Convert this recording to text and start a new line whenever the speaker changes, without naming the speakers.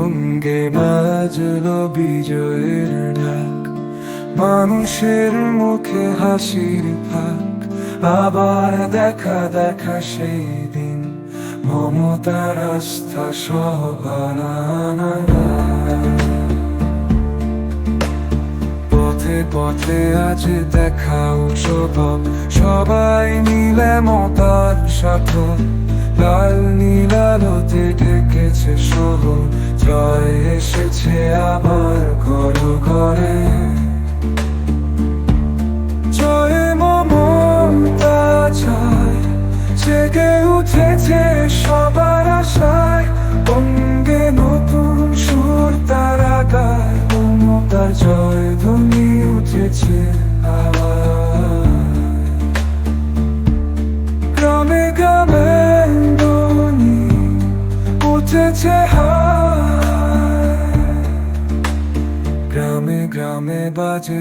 সঙ্গে বাজলো বিজয়ের ডাক। মানুষের মুখে হাসির ফাঁক। আবার দেখা দেখা সেই দিন মমতার আস্থা সহবানা পথে পথে আজ দেখা উৎসব। সবাই মিলে মতার সাথে। এসেছে আবার ঘর করে জয় মমতা চায় জেগে উঠেছে সবার আশায়। বঙ্গে নতুন সুর তারা গায় মমতার জয় ধ্বনি উঠেছে আবার। গ্রামে গ্রামে উঠেছে হায়। গ্রামে গ্রামে বাজে